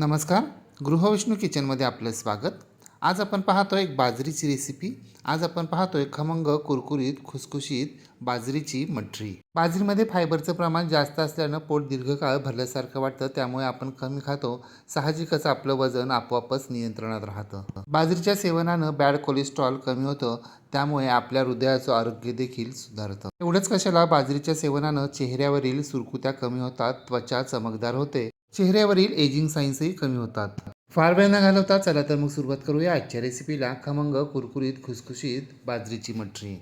नमस्कार गृहविष्णू किचनमध्ये आपलं स्वागत. आज आपण पाहतो एक बाजरीची रेसिपी आज आपण पाहतोय खमंग कुरकुरीत खुसखुशीत बाजरीची मठरी. बाजरीमध्ये फायबरचं प्रमाण जास्त असल्यानं पोट दीर्घकाळ भरल्यासारखं वाटतं त्यामुळे आपण कमी खातो. साहजिकच आपलं वजन आपोआपच नियंत्रणात राहतं. बाजरीच्या सेवनानं बॅड कोलेस्ट्रॉल कमी होतं त्यामुळे आपल्या हृदयाचं आरोग्य देखील सुधारतं. एवढंच कशाला बाजरीच्या सेवनानं चेहऱ्यावरील सुरकुत्या कमी होतात त्वचा चमकदार होते चेहऱ्यावरील एजिंग साईन्सही कमी होतात. फार वेळ न घालवता चला तर मग सुरुवात करूया आजच्या रेसिपीला खमंग कुरकुरीत खुसखुशीत बाजरीची मठरी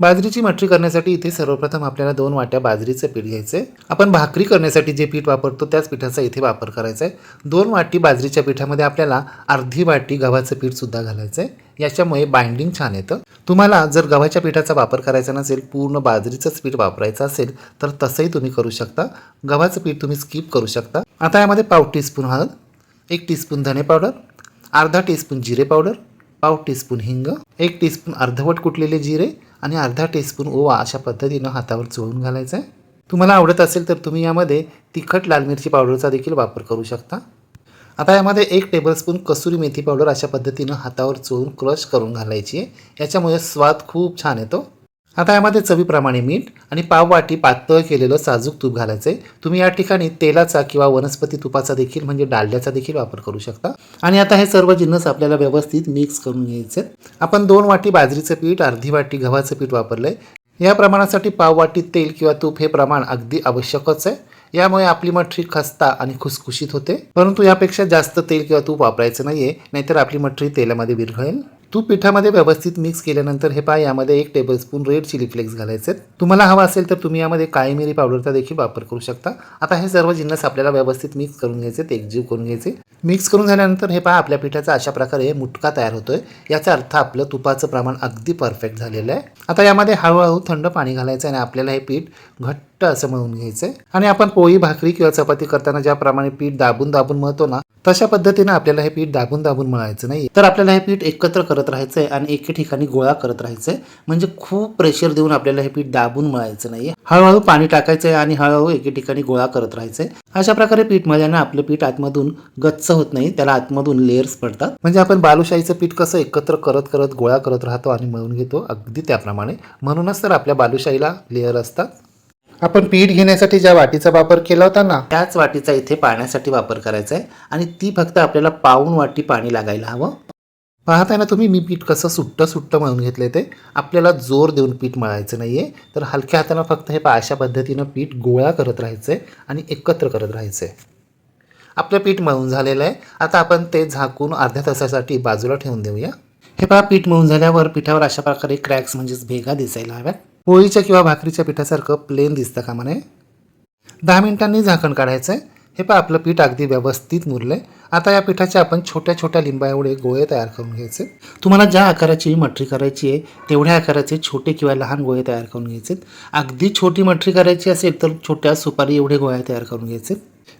बाजरीची मठरी करण्यासाठी इथे सर्वप्रथम आपल्याला दोन वाट्या बाजरीचं पीठ घ्यायचं आहे आपण भाकरी करण्यासाठी जे पीठ वापरतो त्याच पिठाचा इथे वापर करायचा आहे दोन वाटी बाजरीच्या पिठामध्ये आपल्याला अर्धी वाटी गव्हाचं पीठसुद्धा घालायचं आहे याच्यामुळे बाइंडिंग छान येतं. तुम्हाला जर गव्हाच्या पिठाचा वापर करायचा नसेल पूर्ण बाजरीचंच पीठ वापरायचं असेल तर तसंही तुम्ही करू शकता. गव्हाचं पीठ तुम्ही स्किप करू शकता. आता यामध्ये पाव टीस्पून हळद एक टीस्पून धने पावडर अर्धा टीस्पून जिरे पावडर पाव टीस्पून हिंग एक टीस्पून अर्धवट कुटलेले जिरे आणि अर्धा टीस्पून ओवा अशा पद्धतीनं हातावर चोळून घालायचं आहे तुम्हाला आवडत असेल तर तुम्ही यामध्ये तिखट लाल मिरची पावडरचा देखील वापर करू शकता. आता यामध्ये एक टेबलस्पून कसुरी मेथी पावडर अशा पद्धतीनं हातावर चोळून क्रश करून घालायची आहे. याच्यामुळे स्वाद खूप छान येतो. आता यामध्ये चवीप्रमाणे मीठ आणि पाववाटी पातळ केलेलं साजूक तूप घालायचं आहे तुम्ही या ठिकाणी तेलाचा किंवा वनस्पती तुपाचा देखील म्हणजे डालड्याचा देखील वापर करू शकता. आणि आता हे सर्व जिन्नस आपल्याला व्यवस्थित मिक्स करून घ्यायचे आपण दोन वाटी बाजरीचं पीठ अर्धी वाटी गव्हाचं पीठ वापरलं आहे या प्रमाणासाठी पाववाटी तेल किंवा तूप हे प्रमाण अगदी आवश्यकच आहे. यामुळे आपली मठरी खस्ता आणि खुसखुशीत होते. परंतु यापेक्षा जास्त तेल किंवा तूप वापरायचं नाहीये नाहीतर आपली मठरी तेलामध्ये विरघळेल. तूप पिठामध्ये व्यवस्थित मिक्स केल्यानंतर हे पहा यामध्ये एक टेबलस्पून रेड चिली फ्लेक्स घालायचे आहेत. तुम्हाला हवा असेल तर तुम्ही यामध्ये काळी मिरी पावडरचा देखील वापर करू शकता. आता हे सर्व जिन्नस आपल्याला व्यवस्थित मिक्स करून घ्यायचे एकजीव करून घ्यायचे मिक्स करून झाल्यानंतर हे पहा आपल्या पिठाचा अशा प्रकारे मुटका तयार होतोय. याचा अर्थ आपलं तुपाचं प्रमाण अगदी परफेक्ट झालेलं आहे. आता यामध्ये हळूहळू थंड पाणी घालायचं आणि आपल्याला हे पीठ घट्ट असं मळून घ्यायचं आहे आणि आपण पोळी भाकरी किंवा चपाती करताना ज्याप्रमाणे पीठ दाबून दाबून मळतो ना तशा पद्धतीनं आपल्याला हे पीठ दाबून दाबून मळायचं नाही तर आपल्याला हे पीठ एकत्र करत राहायचं आहे आणि एके ठिकाणी गोळा करत राहायचं आहे म्हणजे खूप प्रेशर देऊन आपल्याला हे पीठ दाबून मळायचं नाही हळूहळू पाणी टाकायचं आहे आणि हळूहळू एके ठिकाणी गोळा करत राहायचं आहे अशा प्रकारे पीठ मळल्यानं आपलं पीठ आतमधून गच्च होत नाही त्याला आतमधून लेयर्स पडतात. म्हणजे आपण बालुशाहीचं पीठ कसं एकत्र करत करत गोळा करत राहतो आणि मळून घेतो अगदी त्याप्रमाणे. म्हणूनच तर आपल्या बालुशाहीला लेअर असतात. आपण पीठ घेण्यासाठी ज्या वाटीचा वापर केला होता ना त्याच वाटीचा इथे पाण्यासाठी वापर करायचा आहे आणि ती फक्त आपल्याला पाऊण वाटी पाणी लागायला हवं. पाहताय ना तुम्ही मी पीठ कसं सुट्टं सुट्टं मळून घेतलं ते. आपल्याला जोर देऊन पीठ मळायचं नाही आहे तर हलक्या हातानं फक्त हे पहा अशा पद्धतीनं पीठ गोळा करत राहायचं आहे आणि एकत्र करत राहायचं आहे आपलं पीठ मळून झालेलं आहे. आता आपण ते झाकून अर्ध्या तासासाठी बाजूला ठेवून देऊया. हे पहा पीठ मळून झाल्यावर पिठावर अशा प्रकारे क्रॅक्स म्हणजेच भेगा दिसायला हव्यात. पोळीच्या किंवा भाकरीच्या पिठासारखं प्लेन दिसतं का म्हणे? दहा मिनिटांनी झाकण काढायचं आहे हे पहा आपलं पीठ अगदी व्यवस्थित मुरलं आहे आता या पिठाचे आपण छोट्या छोट्या लिंबा एवढे गोळे तयार करून घ्यायचे. तुम्हाला ज्या आकाराची मठरी करायची आहे तेवढ्या आकाराचे छोटे किंवा लहान गोळे तयार करून घ्यायचे अगदी छोटी मठरी करायची असेल तर छोट्या सुपारी एवढे गोळ्या तयार करून घ्यायचे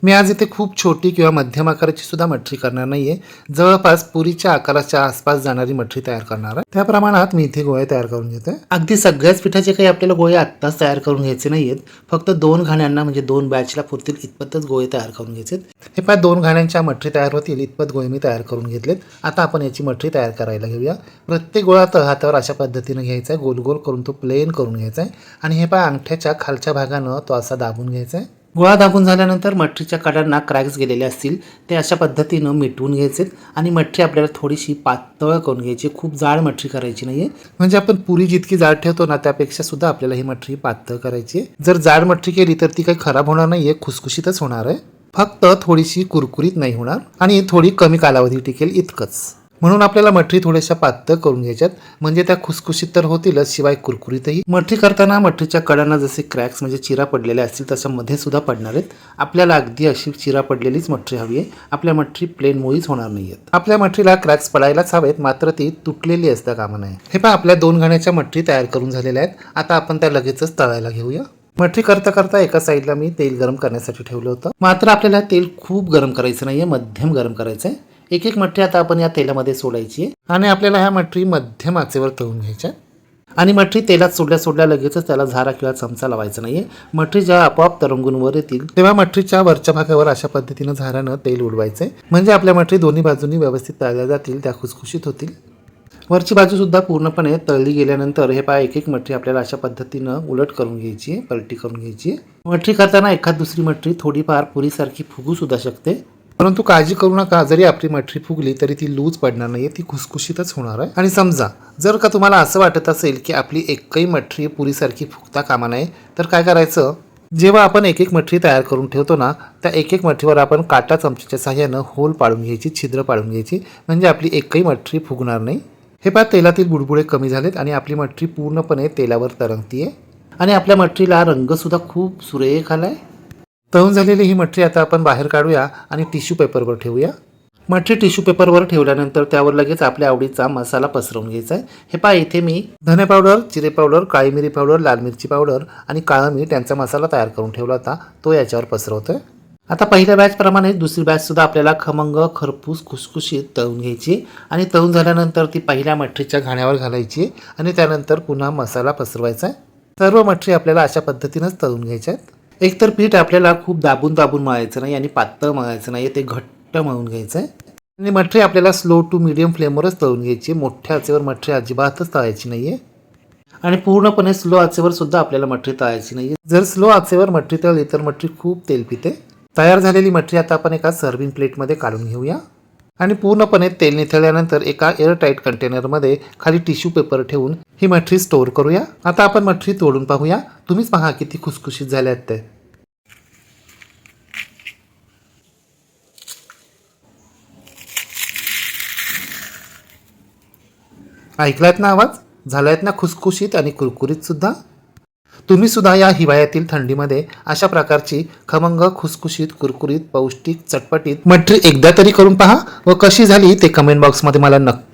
मी आज इथे खूप छोटी किंवा मध्यम आकाराची सुद्धा मठरी करणार नाहीये. जवळपास पुरीच्या आकाराच्या आसपास जाणारी मठरी तयार करणार आहे. त्या प्रमाणात मी इथे गोळे तयार करून घेते. अगदी सगळ्याच पिठाचे काही आपल्याला गोळे आत्ताच तयार करून घ्यायचे नाहीयेत. फक्त दोन घाण्यांना म्हणजे दोन बॅचला पुरतील इतपतच गोळे तयार करून घ्यायचे हे पाय दोन घाण्यांच्या मठरी तयार होतील इतपत गोळे मी तयार करून घेतलेत. आता आपण याची मठरी तयार करायला घेऊया. प्रत्येक गोळा तळ हातावर अशा पद्धतीनं घ्यायचा आहे. गोल गोल करून तो प्लेन करून घ्यायचा आहे. आणि हे पाय अंगठ्याच्या खालच्या भागानं तो असा दाबून घ्यायचा आहे. गोळा दाबून झाल्यानंतर मठरीच्या कडांना क्रॅक्स गेलेले असतील ते अशा पद्धतीनं मिटवून घ्यायचे आणि मठरी आपल्याला थोडीशी पातळ करून घ्यायची. खूप जाड मठरी करायची नाहीये. म्हणजे आपण पुरी जितकी जाड ठेवतो ना त्यापेक्षा सुद्धा आपल्याला ही मठ्ठी पातळ करायची आहे. जर जाड मठरी केली तर ती काही खराब होणार नाहीये खुसखुशीतच होणार आहे. फक्त थोडीशी कुरकुरीत नाही होणार आणि थोडी कमी कालावधी टिकेल इतकंच. म्हणून आपल्याला मठरी थोड्याशा पातळ करून घ्यायच्यात. म्हणजे त्या खुसखुशीत तर होतीलच शिवाय कुरकुरीतही. मठरी करताना मठरीच्या कडांना जसे क्रॅक्स म्हणजे चिरा पडलेल्या असतील तसं मध्ये सुद्धा पडणार आहेत. आपल्याला अगदी अशी चिरा पडलेलीच मठरी हवी आहे. आपल्या मठरी प्लेन मुळीच होणार नाहीयेत. आपल्या मठरीला क्रॅक्स पडायलाच हवेत मात्र ती तुटलेली असता कामा नये. हे पहा आपल्या दोन घाण्याच्या मठरी तयार करून झालेल्या आहेत. आता आपण त्या लगेचच तळायला घेऊया. मठरी करता करता एका साईडला मी तेल गरम करण्यासाठी ठेवलं होतं. मात्र आपल्याला तेल खूप गरम करायचं नाहीये मध्यम गरम करायचं आहे एक एक मठ्ठी आता आपण या तेलामध्ये सोडायची आहे. आणि आपल्याला ह्या मठरी मध्यम आचेवर तळून घ्यायच्या आणि मठरी तेलात सोडल्या सोडल्या लगेचच त्याला झारा किंवा चमचा लावायचा नाहीये. मठरी जेव्हा आपोआप तरंगून वर येतील तेव्हा मठरीच्या वरच्या भागावर अशा पद्धतीनं झारानं तेल उडवायचंय. म्हणजे आपल्या मठरी दोन्ही बाजूंनी व्यवस्थित तळल्या जातील त्या खुसखुशीत होतील. वरची बाजू सुद्धा पूर्णपणे तळली गेल्यानंतर हे पाय एक एक मठरी आपल्याला अशा पद्धतीनं उलट करून घ्यायची पलटी करून घ्यायची मठरी करताना एखाद दुसरी मठरी थोडीफार पुरीसारखी फुगू सुद्धा शकते. परंतु काळजी करू नका. जरी आपली मठरी फुगली तरी ती लूज पडणार नाहीये. ती खुसखुशीतच होणार आहे. आणि समजा जर का तुम्हाला असं वाटत असेल की आपली एकही मठरी पुरीसारखी फुगता कामा नये तर काय करायचं? जेव्हा आपण एक एक मठरी तयार करून ठेवतो ना त्या एक एक मठरीवर आपण काटा चमच्याच्या साह्यानं होल पाडून घ्यायची छिद्र पाडून घ्यायची. म्हणजे आपली एकही मठरी फुगणार नाही. हे पहा तेलातील बुडबुडे कमी झालेत आणि आपली मठरी पूर्णपणे तेलावर तरंगतीये. आणि आपल्या मठरीला रंगसुद्धा खूप सुरेख आहे तळून झालेली ही मठरी आता आपण बाहेर काढूया आणि टिश्यू पेपरवर ठेवूया. मठरी टिश्यू पेपरवर ठेवल्यानंतर त्यावर लगेच आपल्या आवडीचा मसाला पसरवून घ्यायचा आहे. हे पहा इथे मी धने पावडर जिरे पावडर काळी मिरी पावडर लाल मिरची पावडर आणि काळं मीठ यांचा मसाला तयार करून ठेवला होता. तो याच्यावर पसरवतो आहे आता पहिल्या बॅचप्रमाणे दुसरी बॅचसुद्धा आपल्याला खमंग खरपूस खुसखुशीत तळून घ्यायची आणि तळून झाल्यानंतर ती पहिल्या मठरीच्या घाण्यावर घालायची आणि त्यानंतर पुन्हा मसाला पसरवायचा आहे. सर्व मठरी आपल्याला अशा पद्धतीनंच तळून घ्यायच्या आहेत. एकतर पीठ आपल्याला खूप दाबून दाबून मळायचं नाही आणि पातळ मळायचं नाही ते घट्ट मळून घ्यायचं आहे. आणि मठरी आपल्याला स्लो टू मिडियम फ्लेमवरच तळून घ्यायची मोठ्या आचेवर मठरी अजिबातच तळायची आहे आणि पूर्णपणे स्लो आचेवर सुद्धा आपल्याला मठरी तळायची नाही जर स्लो आचेवर मठरी तळली तर मठरी खूप तेल पिते तयार झालेली मठरी आता आपण एका सर्विंग प्लेटमध्ये काढून घेऊया. आणि पूर्णपणे तेल निथळल्यानंतर एका एअरटाईट कंटेनरमध्ये खाली टिश्यू पेपर ठेवून ही मठरी स्टोअर करूया. आता आपण मठरी तोडून पाहूया. तुम्हीच पहा किती खुसखुशीत झाल्यात ते. ऐकलायत ना आवाज? झालायत ना खुसखुशीत आणि कुरकुरीत सुद्धा? तुम्ही सुद्धा या हिवाळ्यातील थंडीमध्ये अशा प्रकारची खमंग खुसखुशीत कुरकुरीत पौष्टिक चटपटीत मटरी एकदा तरी करून पहा व कशी झाली ते कमेंट बॉक्समध्ये मला नक्की